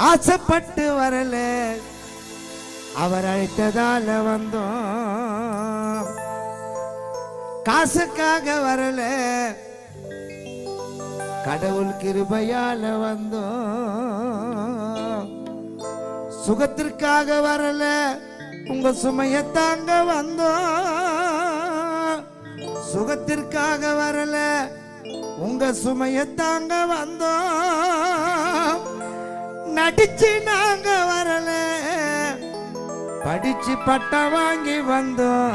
ஆசைப்பட்டு வரல. அவர் அழைத்ததால வந்தோம். காசுக்காக வரல. கடவுள் கிருபையால வந்தோம். சுகத்திற்காக வரல. உங்க சுமைய தாங்க வந்தோம். சுகத்திற்காக வரல. உங்க சுமைய தாங்க வந்தோம். நடிச்சு நாங்க வரல. படிச்சு பட்டம் வாங்கி வந்தோம்.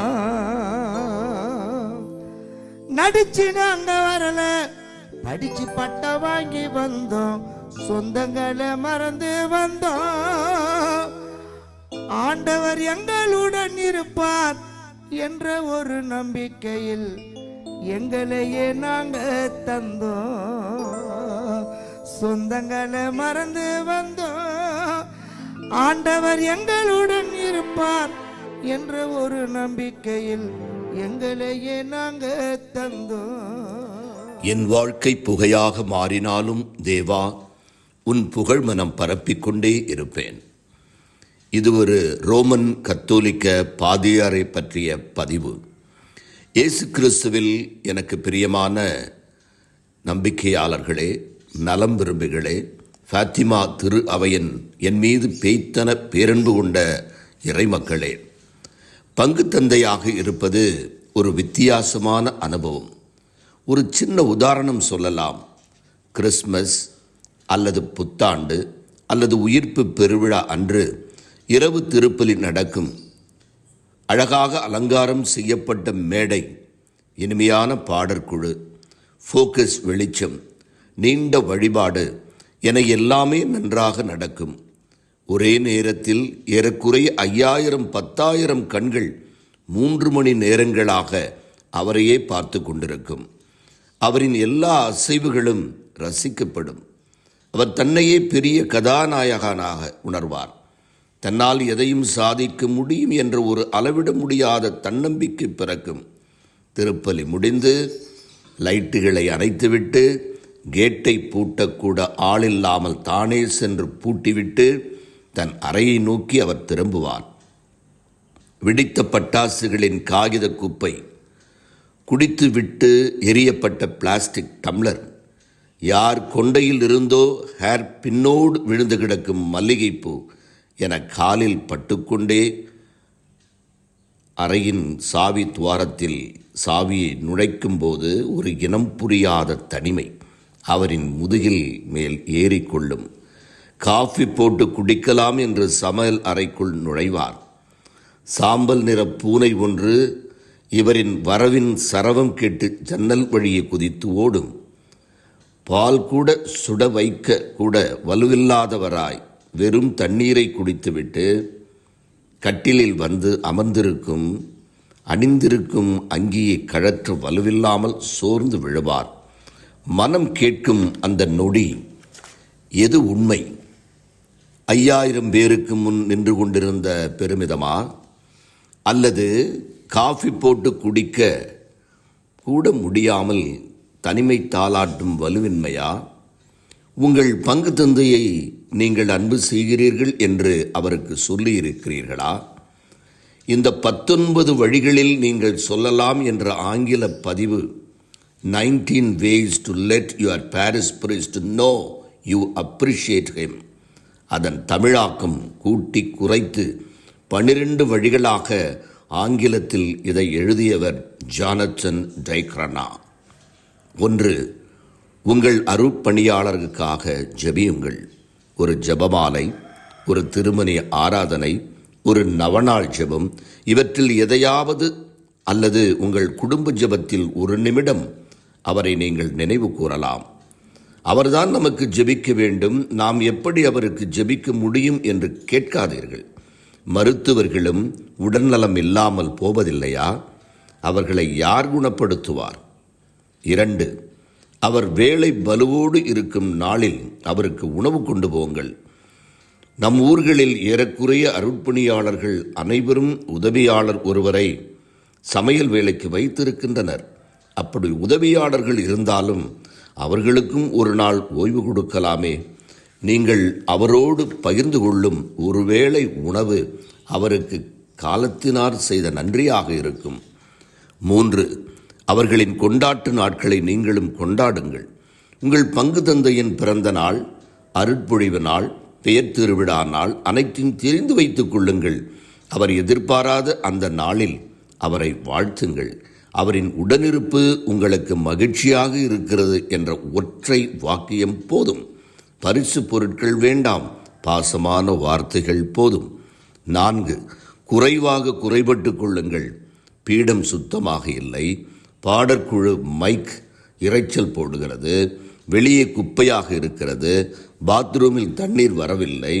நடிச்சு நாங்க வரல. படிச்சு பட்டம் வாங்கி வந்தோம். சொந்தங்களை மறந்து வந்தோம். ஆண்டவர் எங்களுடன் இருப்பார் என்ற ஒரு நம்பிக்கையில் எங்களையே நாங்க தந்தோம். சொந்தங்களை மறந்து வந்தோம் ஆண்டவர் எங்களுடன் இருப்பார் என்ற ஒரு நம்பிக்கையில் எங்களையே நாங்க தந்தோம் என் வாழ்க்கை புகையாக மாறினாலும் தேவா உன் புகழ் மனம் பரப்பிக்கொண்டே இருப்பேன். இது ஒரு ரோமன் கத்தோலிக்க பாதியாரை பற்றிய பதிவு. இயேசு கிறிஸ்துவில் எனக்கு பிரியமான நம்பிக்கையாளர்களே நலம் விரும்புகளே. ஃபாத்திமா திரு அவையன் என் மீது பேய்த்தன பேரன்பு கொண்ட இறைமக்களே. பங்கு தந்தையாக இருப்பது ஒரு வித்தியாசமான அனுபவம். ஒரு சின்ன உதாரணம் சொல்லலாம். கிறிஸ்மஸ் அல்லது புத்தாண்டு அல்லது உயிர்ப்பு பெருவிழா அன்று இரவு திருப்பலி நடக்கும் அழகாக அலங்காரம் செய்யப்பட்ட மேடை இனிமையான பாடற்குழு ஃபோக்கஸ் வெளிச்சம் நீண்ட வழிபாடு என எல்லாமே நன்றாக நடக்கும். ஒரே நேரத்தில் ஏறக்குறைய ஐயாயிரம் பத்தாயிரம் கண்கள் மூன்று மணி நேரங்களாக அவரையே பார்த்து கொண்டிருக்கும். அவரின் எல்லா அசைவுகளும் ரசிக்கப்படும். அவர் தன்னையே பெரிய கதாநாயகனாக உணர்வார். தன்னால் எதையும் சாதிக்க முடியும் என்ற ஒரு அளவிட முடியாத தன்னம்பிக்கை பிறக்கும். திருப்பலி முடிந்து லைட்டுகளை அணைத்துவிட்டு கேட்டை பூட்டக்கூட ஆளில்லாமல் தானே சென்று பூட்டிவிட்டு தன் அறையை நோக்கி அவர் திரும்புவார். வெடித்த பட்டாசுகளின் காகித குப்பை குடித்துவிட்டு எரியப்பட்ட பிளாஸ்டிக் டம்ளர் யார் கொண்டையில் இருந்தோ ஹேர் பின்னோடு விழுந்து கிடக்கும் மல்லிகைப்பூ என காலில் பட்டுக்கொண்டே அறையின் சாவி துவாரத்தில் சாவியை நுழைக்கும்போது ஒரு இனம் புரியாத தனிமை. அவரின் முதுகில் மேல் ஏறிக்கொள்ளும். காஃபி போட்டு குடிக்கலாம் என்று சமையல் அறைக்குள் நுழைவார். சாம்பல் நிற பூனை ஒன்று இவரின் வரவின் சரவம் கேட்டு ஜன்னல் வழியே குதித்து ஓடும். பால் கூட சுட வைக்க கூட வலுவில்லாதவராய் வெறும் தண்ணீரை குடித்துவிட்டு கட்டிலில் வந்து அமர்ந்திருக்கும் அணிந்திருக்கும் அங்கியை கழற்ற வலுவில்லாமல் சோர்ந்து விழுவார். மனம் கேட்கும் அந்த நொடி எது உண்மை? ஐயாயிரம் பேருக்கு முன் நின்று கொண்டிருந்த பெருமிதமா? அல்லது காஃபி போட்டு குடிக்க கூட முடியாமல் தனிமை தாளாட்டும் வலுவின்மையா? உங்கள் பங்கு தந்தையை நீங்கள் அன்பு செய்கிறீர்கள் என்று அவருக்கு சொல்லியிருக்கிறீர்களா? இந்த பத்தொன்பது வழிகளில் நீங்கள் சொல்லலாம் என்ற ஆங்கில பதிவு nineteen ways to let your Paris prize to know you appreciate him அதன் தமிழாக்கம் கூட்டி குறைத்து பனிரெண்டு வழிகளாக ஆங்கிலத்தில் இதை எழுதியவர் ஜானச்சன் டைக்ரனா ஒன்று உங்கள் அருட்பணியாளருக்காக ஜெபியுங்கள். ஒரு ஜெபமாலை ஒரு திருமணி ஆராதனை ஒரு நவநாள் ஜெபம் இவற்றில் எதையாவது அல்லது உங்கள் குடும்ப ஜெபத்தில் ஒரு நிமிடம் அவரை நீங்கள் நினைவு கூறலாம். அவர்தான் நமக்கு ஜெபிக்க வேண்டும். நாம் எப்படி அவருக்கு ஜெபிக்க முடியும் என்று கேட்காதீர்கள். மருத்துவர்களும் உடல்நலம் இல்லாமல் போவதில்லையா? அவர்களை யார் குணப்படுத்துவார்? இரண்டு அவர் வேலை பலுவோடு இருக்கும் நாளில் அவருக்கு உணவு கொண்டு போங்கள். நம் ஊர்களில் ஏறக்குறைய அருட்பணியாளர்கள் அனைவரும் உதவியாளர் ஒருவரை சமையல் வேலைக்கு வைத்திருக்கின்றனர். அப்படி உதவியாளர்கள் இருந்தாலும் அவர்களுக்கும் ஒரு நாள் ஓய்வு கொடுக்கலாமே. நீங்கள் அவரோடு பகிர்ந்து கொள்ளும் ஒருவேளை உணவு அவருக்கு காலத்தினார் செய்த நன்றியாக இருக்கும். மூன்று அவர்களின் கொண்டாட்டு நாட்களை நீங்களும் கொண்டாடுங்கள். உங்கள் பங்கு தந்தையின் பிறந்த நாள் அருட்பொழிவு நாள் பெயர் திருவிழா நாள் அனைத்தையும் தெரிந்து வைத்துக் கொள்ளுங்கள். அவர் எதிர்பாராத அந்த நாளில் அவரை வாழ்த்துங்கள். அவரின் உடனிருப்பு உங்களுக்கு மகிழ்ச்சியாக இருக்கிறது என்ற ஒற்றை வாக்கியம் போதும். பரிசு பொருட்கள் வேண்டாம் பாசமான வார்த்தைகள் போதும். நான்கு குறைவாக குறைபட்டு கொள்ளுங்கள். பீடம் சுத்தமாக இல்லை. பாடற்குழு மைக் இரைச்சல் போடுகிறது. வெளியே குப்பையாக இருக்கிறது. பாத்ரூமில் தண்ணீர் வரவில்லை.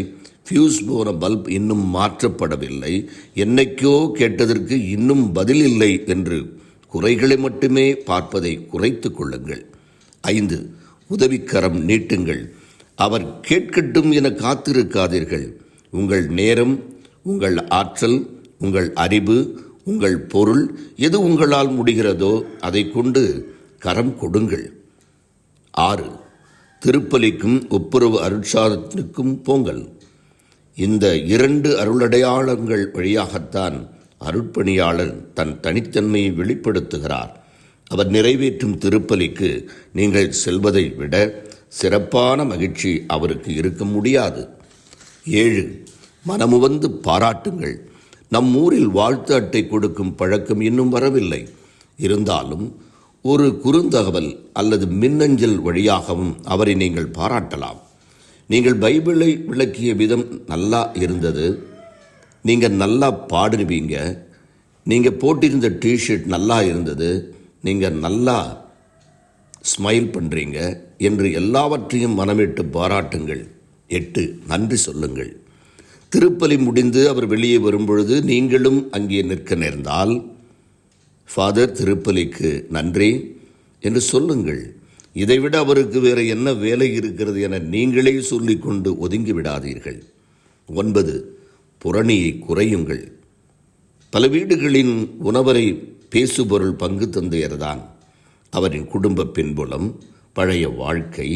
ஃபியூஸ் போன பல்ப் இன்னும் மாற்றப்படவில்லை. என்னைக்கோ கேட்டதற்கு இன்னும் பதில் இல்லை என்று குறைகளை மட்டுமே பார்ப்பதை குறைத்து கொள்ளுங்கள். ஐந்து உதவிக்கரம் நீட்டுங்கள். அவர் கேட்கட்டும் என காத்திருக்காதீர்கள். உங்கள் நேரம் உங்கள் ஆற்றல் உங்கள் அறிவு உங்கள் பொருள் எது உங்களால் முடிகிறதோ அதை கொண்டு கரம் கொடுங்கள். ஆறு திருப்பலிக்கும் ஒப்புரவு அருட்சாதத்திற்கும் போங்கள். இந்த இரண்டு அருளடையாளங்கள் வழியாகத்தான் அருட்பணியாளர் தன் தனித்தன்மையை வெளிப்படுத்துகிறார். அவர் நிறைவேற்றும் திருப்பலிக்கு நீங்கள் செல்வதை விட சிறப்பான மகிழ்ச்சி அவருக்கு இருக்க முடியாது. ஏழு மனமுவந்து பாராட்டுங்கள். நம் ஊரில் வாழ்த்து அட்டை கொடுக்கும் பழக்கம் இன்னும் வரவில்லை. இருந்தாலும் ஒரு குறுந்தகவல் அல்லது மின்னஞ்சல் வழியாகவும் அவரை நீங்கள் பாராட்டலாம். நீங்கள் பைபிளை விளக்கிய விதம் நல்லா இருந்தது. நீங்கள் நல்லா பாடுவீங்க நீங்கள் போட்டிருந்த டிஷர்ட் நல்லா இருந்தது. நீங்கள் நல்லா ஸ்மைல் பண்ணுறீங்க என்று எல்லாவற்றையும் மனமிட்டு பாராட்டுங்கள். எட்டு நன்றி சொல்லுங்கள். திருப்பலி முடிந்து அவர் வெளியே வரும்பொழுது நீங்களும் அங்கே நிற்க நேர்ந்தால் ஃபாதர் திருப்பலிக்கு நன்றி என்று சொல்லுங்கள். இதைவிட அவருக்கு வேறு என்ன வேலை இருக்கிறது என நீங்களே சொல்லிக்கொண்டு ஒதுங்கி விடாதீர்கள். ஒன்பது புறணியை குறையுங்கள். பல வீடுகளின் உணவரை பேசுபொருள் பங்கு தந்தையர்தான். அவரின் குடும்ப பின்புலம் பழைய வாழ்க்கை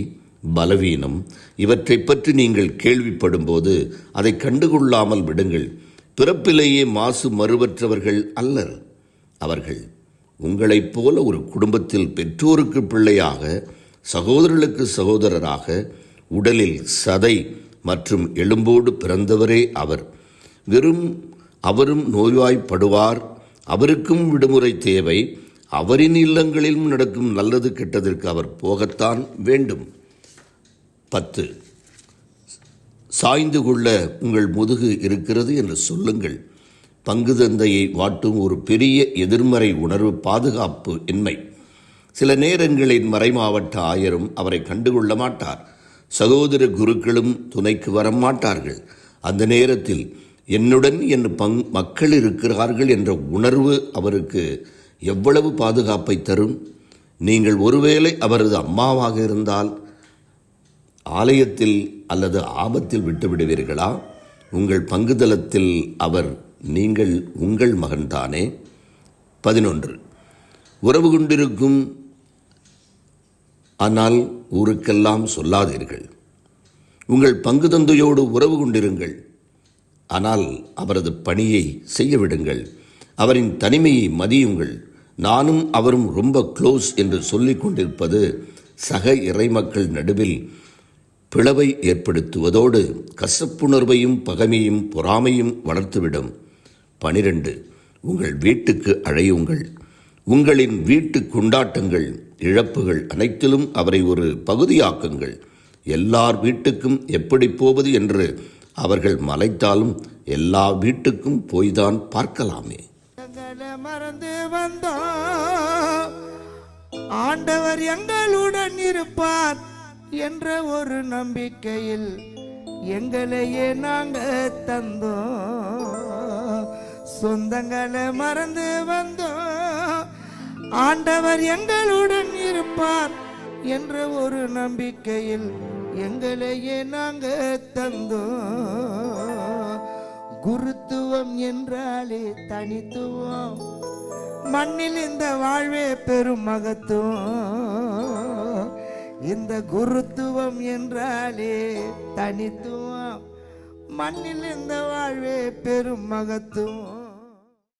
பலவீனம் இவற்றை பற்றி நீங்கள் கேள்விப்படும்போது அதை கண்டுகொள்ளாமல் விடுங்கள். பிறப்பிலேயே மாசு மறுவற்றவர்கள் அல்லர். அவர்கள் உங்களைப் போல ஒரு குடும்பத்தில் பெற்றோருக்கு பிள்ளையாக சகோதரர்களுக்கு சகோதரராக உடலில் சதை மற்றும் எலும்போடு பிறந்தவரே அவர். வெறும் அவரும் நோய்வாய்ப்படுவார். அவருக்கும் விடுமுறை தேவை. அவரின் இல்லங்களிலும் நடக்கும் நல்லது கெட்டதற்கு அவர் போகத்தான் வேண்டும். பத்து. சாய்ந்து கொள்ள உங்கள் முதுகு இருக்கிறது என்று சொல்லுங்கள். பங்கு தந்தையை வாட்டும் ஒரு பெரிய எதிர்மறை உணர்வு பாதுகாப்பு இன்மை. சில நேரங்களில் மறைமாவட்ட ஆயரும் அவரை கண்டுகொள்ள மாட்டார். சகோதர குருக்களும் துணைக்கு வர மாட்டார்கள். அந்த நேரத்தில் என்னுடன் என் பங் மக்கள் இருக்கிறார்கள் என்ற உணர்வு அவருக்கு எவ்வளவு பாதுகாப்பை தரும்? நீங்கள் ஒருவேளை அவரது அம்மாவாக இருந்தால் ஆலயத்தில் அல்லது ஆபத்தில் விட்டுவிடுவீர்களா உங்கள் பங்குதலத்தில் அவர் நீங்கள் உங்கள் மகன்தானே? பதினொன்று. உறவு கொண்டிருக்கும் ஆனால் ஊருக்கெல்லாம் சொல்லாதீர்கள். உங்கள் பங்கு தந்தையோடு உறவு கொண்டிருங்கள். ஆனால் அவரது பணியை செய்ய விடுங்கள் அவரின் தனிமையை மதியுங்கள். நானும் அவரும் ரொம்ப க்ளோஸ் என்று சொல்லிக் கொண்டிருப்பது சக இறைமக்கள் நடுவில் பிளவை ஏற்படுத்துவதோடு கசப்புணர்வையும் பகைமையும் பொறாமையும் வளர்த்துவிடும். பனிரெண்டு உங்கள் வீட்டுக்கு அழையுங்கள். உங்களின் வீட்டு கொண்டாட்டங்கள் இழப்புகள் அனைத்திலும் அவரை ஒரு பகுதியாக்குங்கள். எல்லார் வீட்டுக்கும் எப்படி போவது என்று அவர்கள் மலைத்தாலும் எல்லா வீட்டுக்கும் போய்தான் பார்க்கலாமே. எங்களை மறந்து வந்தோம் ஆண்டவர் எங்களுடன் இருப்பார் என்ற ஒரு நம்பிக்கையில் எங்களையே நாங்க தந்தோம். சொந்தங்களை மறந்து வந்தோம் ஆண்டவர் எங்களுடன் இருப்பார் என்ற ஒரு நம்பிக்கையில் எங்களையே நாங்க தந்தோம். குருத்துவம் என்றாலே தனித்துவம். மண்ணில் இந்த வாழ்வே பெரும் மகத்துவம். இந்த குருத்துவம் என்றாலே தனித்துவம். மண்ணில் இந்த வாழ்வே பெரும் மகத்துவம்.